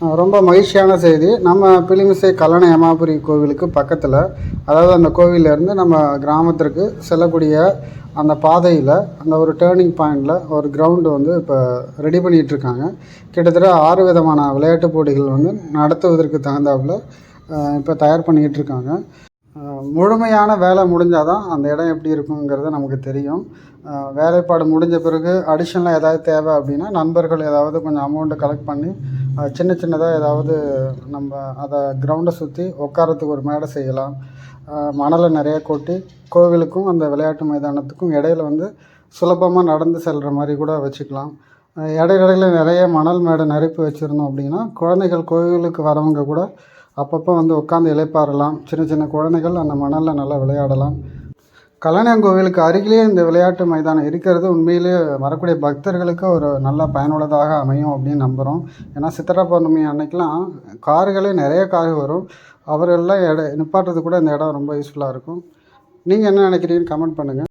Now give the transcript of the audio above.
ரொம்ப மகிழ்ச்சியான செய்தி. நம்ம பிலிமிசை கல்லணை யமாபுரி கோவிலுக்கு பக்கத்தில் அதாவது அந்த கோவிலேருந்து நம்ம கிராமத்திற்கு செல்லக்கூடிய அந்த பாதையில் அந்த ஒரு டேர்னிங் பாயிண்டில் ஒரு கிரவுண்டு வந்து இப்போ ரெடி பண்ணிகிட்டு இருக்காங்க கிட்டத்தட்ட ஆறு விதமான விளையாட்டு போட்டிகள் வந்து நடத்துவதற்கு தகுந்தாப்புல இப்போ தயார் பண்ணிக்கிட்டு இருக்காங்க முழுமையான வேலை முடிஞ்சால் தான் அந்த இடம் எப்படி இருக்குங்கிறது நமக்கு தெரியும். வேலைப்பாடு முடிஞ்ச பிறகு அடிஷனலாக ஏதாவது தேவை அப்படின்னா நண்பர்கள் ஏதாவது கொஞ்சம் அமௌண்ட்டு கலெக்ட் பண்ணி சின்ன சின்னதாக ஏதாவது நம்ம அதை கிரவுண்டை சுற்றி உட்காரத்துக்கு ஒரு மேடை செய்யலாம். மணலை நிறைய கொட்டி கோவிலுக்கும் அந்த விளையாட்டு மைதானத்துக்கும் இடையில வந்து சுலபமாக நடந்து செல்கிற மாதிரி கூட வச்சுக்கலாம். அஹ் நிறைய மணல் மேடை நிரப்பி வச்சுருந்தோம் அப்படின்னா குழந்தைகள் கோவிலுக்கு வரவங்க கூட அப்பப்போ வந்து உட்காந்து இளைப்பாறலாம். சின்ன சின்ன குழந்தைகள் அந்த மணலில் நல்லா விளையாடலாம். கல்லணையங்கோவிலுக்கு அருகிலேயே இந்த விளையாட்டு மைதானம் இருக்கிறது. உண்மையிலே வரக்கூடிய பக்தர்களுக்கு ஒரு நல்ல பயனுள்ளதாக அமையும் அப்படின்னு நம்புகிறோம் ஏன்னா சித்திரை பௌர்ணமி அன்னைக்கெலாம் கார்களே நிறைய கார் வரும். அவர்கள்லாம் இட நிப்பாட்டுறதுக்கு கூட இந்த இடம் ரொம்ப யூஸ்ஃபுல்லாக இருக்கும். நீங்கள் என்ன நினைக்கிறீங்கன்னு கமெண்ட் பண்ணுங்கள்